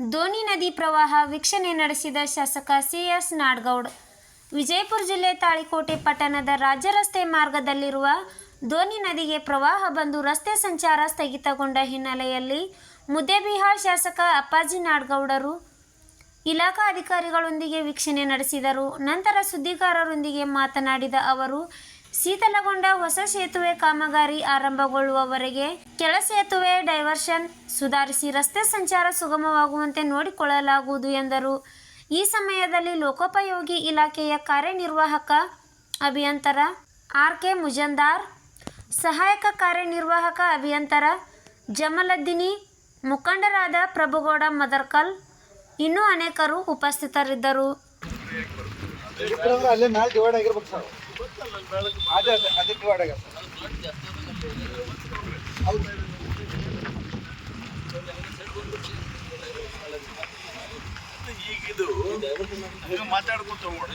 ದೋಣಿ ನದಿ ಪ್ರವಾಹ ವೀಕ್ಷಣೆ ನಡೆಸಿದ ಶಾಸಕ ಸಿಎಸ್ ನಾಡ್ಗೌಡ್. ವಿಜಯಪುರ ಜಿಲ್ಲೆ ತಾಳಿಕೋಟೆ ಪಟ್ಟಣದ ರಾಜ್ಯ ರಸ್ತೆ ಮಾರ್ಗದಲ್ಲಿರುವ ಧೋನಿ ನದಿಗೆ ಪ್ರವಾಹ ಬಂದು ರಸ್ತೆ ಸಂಚಾರ ಸ್ಥಗಿತಗೊಂಡ ಹಿನ್ನೆಲೆಯಲ್ಲಿ ಮುದ್ದೇಬಿಹಾಳ್ ಶಾಸಕ ಅಪ್ಪಾಜಿ ನಾಡ್ಗೌಡರು ಇಲಾಖಾ ಅಧಿಕಾರಿಗಳೊಂದಿಗೆ ವೀಕ್ಷಣೆ ನಡೆಸಿದರು. ನಂತರ ಸುದ್ದಿಗಾರರೊಂದಿಗೆ ಮಾತನಾಡಿದ ಅವರು ಶೀತಲಗೊಂಡ ಹೊಸ ಸೇತುವೆ ಕಾಮಗಾರಿ ಆರಂಭಗೊಳ್ಳುವವರೆಗೆ ಕೆಳ ಸೇತುವೆ ಡೈವರ್ಷನ್ ಸುಧಾರಿಸಿ ರಸ್ತೆ ಸಂಚಾರ ಸುಗಮವಾಗುವಂತೆ ನೋಡಿಕೊಳ್ಳಲಾಗುವುದು ಎಂದರು. ಈ ಸಮಯದಲ್ಲಿ ಲೋಕೋಪಯೋಗಿ ಇಲಾಖೆಯ ಕಾರ್ಯನಿರ್ವಾಹಕ ಅಭಿಯಂತರ ಆರ್ ಕೆ ಮುಜಂದಾರ್, ಸಹಾಯಕ ಕಾರ್ಯನಿರ್ವಾಹಕ ಅಭಿಯಂತರ ಜಮಲದ್ದಿನಿ, ಮುಖಂಡರಾದ ಪ್ರಭುಗೌಡ ಮದರ್ಕಲ್ ಇನ್ನೂ ಅನೇಕರು ಉಪಸ್ಥಿತರಿದ್ದರು. ಅಲ್ಲೇ ಮ್ಯಾಲೆ ಡಿವೈಡ್ ಆಗಿರ್ಬೇಕು ಸರ್. ಅದೇ ಅದೇ ಅದೇ ಡಿವೈಡ್ ಆಗ್ಯದ ಈಗಿದು ಮಾತಾಡ್ಕೊಂತ ಹೋಗೋಣ